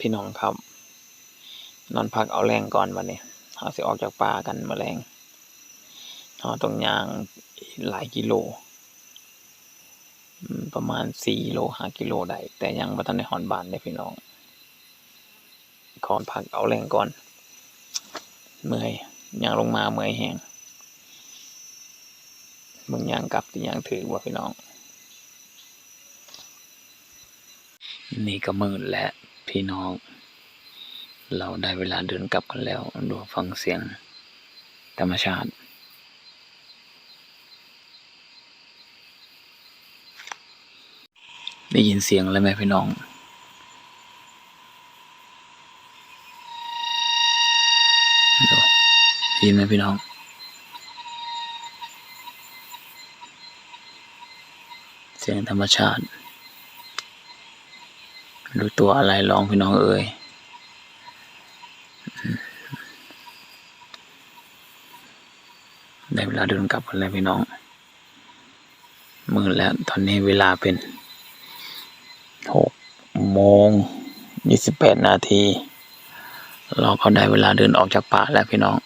พี่น้องครับ นอนพักเอาแรงก่อนวันนี้เราสิออกจากป่ากันมาแรงเราต้องย่างหลายกิโล ประมาณสี่โลห้ากิโลได้แต่ยังบ่ทันได้ฮอนบานเลยพี่น้องขอนพักเอาแรงก่อน เมื่อยย่างลงมาเมื่อยแหงมึงย่างกลับที่ย่างถือว่าพี่น้อง นี่ก็มืดแล้ว พี่น้อง เราได้เวลาเดินกลับกันแล้ว ดูฟังเสียงธรรมชาติได้ยินเสียงแล้วไหมพี่น้องดูได้ยินไหมพี่น้อง เสียงธรรมชาติ ไม่รู้ตัวอะไรร้องพี่น้องเอ่ยได้เวลาเดินกลับกันแล้วพี่น้อง มืดแล้วตอนนี้เวลาเป็นหกโมงยี่สิบแปดนาที เราก็ได้เวลาเดินออกจากป่าแล้วพี่น้อง